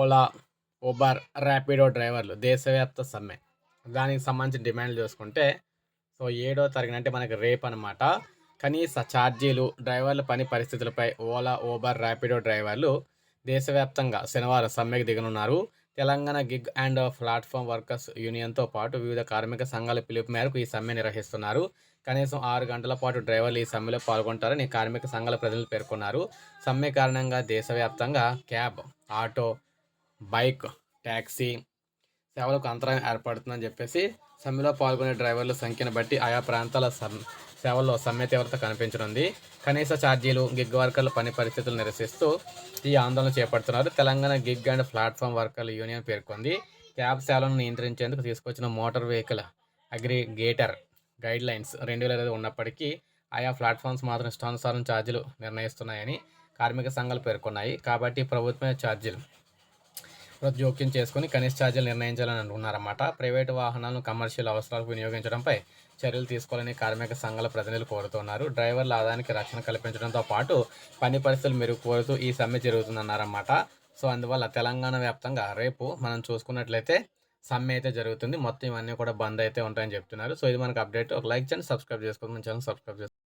Ola Uber Rapido డ్రైవర్లు దేశవ్యాప్త సమ్మె. దానికి సంబంధించిన డిమాండ్లు చూసుకుంటే సో ఏడో తారీఖున అంటే మనకి రేపు అనమాట కనీస ఛార్జీలు డ్రైవర్ల పని పరిస్థితులపై ఓలా ఊబర్ ర్యాపిడో డ్రైవర్లు దేశవ్యాప్తంగా శనివారం సమ్మెకు దిగనున్నారు. Telangana gig and platform workers యూనియన్తో పాటు వివిధ కార్మిక సంఘాల పిలుపు మేరకు ఈ సమ్మె నిర్వహిస్తున్నారు. కనీసం ఆరు గంటల పాటు డ్రైవర్లు ఈ సమ్మెలో పాల్గొంటారని కార్మిక సంఘాల ప్రజలు పేర్కొన్నారు. సమ్మె కారణంగా దేశవ్యాప్తంగా క్యాబ్ ఆటో బైక్ ట్యాక్సీ సేవలకు అంతరాయం ఏర్పడుతుందని చెప్పేసి సమ్మెలో పాల్గొనే డ్రైవర్ల సంఖ్యను బట్టి ఆయా ప్రాంతాల సమ్ సేవల్లో సమ్మె తీవ్రత కనిపించనుంది. కనీస ఛార్జీలు గిగ్ వర్కర్ల పని పరిస్థితులు నిరసిస్తూ ఈ ఆందోళన చేపడుతున్నారు. తెలంగాణ గిగ్ అండ్ ప్లాట్ఫామ్ వర్కర్ల యూనియన్ పేర్కొంది. క్యాబ్ సేవలను నియంత్రించేందుకు తీసుకొచ్చిన motor vehicle aggregator guidelines రెండు వేల ఇరవై ఉన్నప్పటికీ ఆయా ప్లాట్ఫామ్స్ మాత్రం ఇష్టానుసారం ఛార్జీలు నిర్ణయిస్తున్నాయని కార్మిక సంఘాలు పేర్కొన్నాయి. కాబట్టి ప్రభుత్వమే ఛార్జీలు జోక్యం చేసుకుని కనీస ఛార్జీలు నిర్ణయించాలని అనుకున్నారన్నమాట. ప్రైవేటు వాహనాలను కమర్షియల్ అవసరాలకు వినియోగించడంపై చర్యలు తీసుకోవాలని కార్మిక సంఘాల ప్రతినిధులు కోరుతున్నారు. డ్రైవర్ల ఆదాయానికి రక్షణ కల్పించడంతో పాటు పని పరిస్థితులు మెరుగు ఈ సమ్మె జరుగుతుందన్నారన్నమాట. సో అందువల్ల తెలంగాణ వ్యాప్తంగా రేపు మనం చూసుకున్నట్లయితే సమ్మె అయితే జరుగుతుంది. మొత్తం ఇవన్నీ కూడా బంద్ అయితే ఉంటాయని చెప్తున్నారు. సో ఇది మనకు అప్డేట్. ఒక లైక్ చేయండి సబ్స్క్రైబ్ చేసుకోండి. మన ఛానల్ సబ్స్క్రైబ్ చేసుకోండి.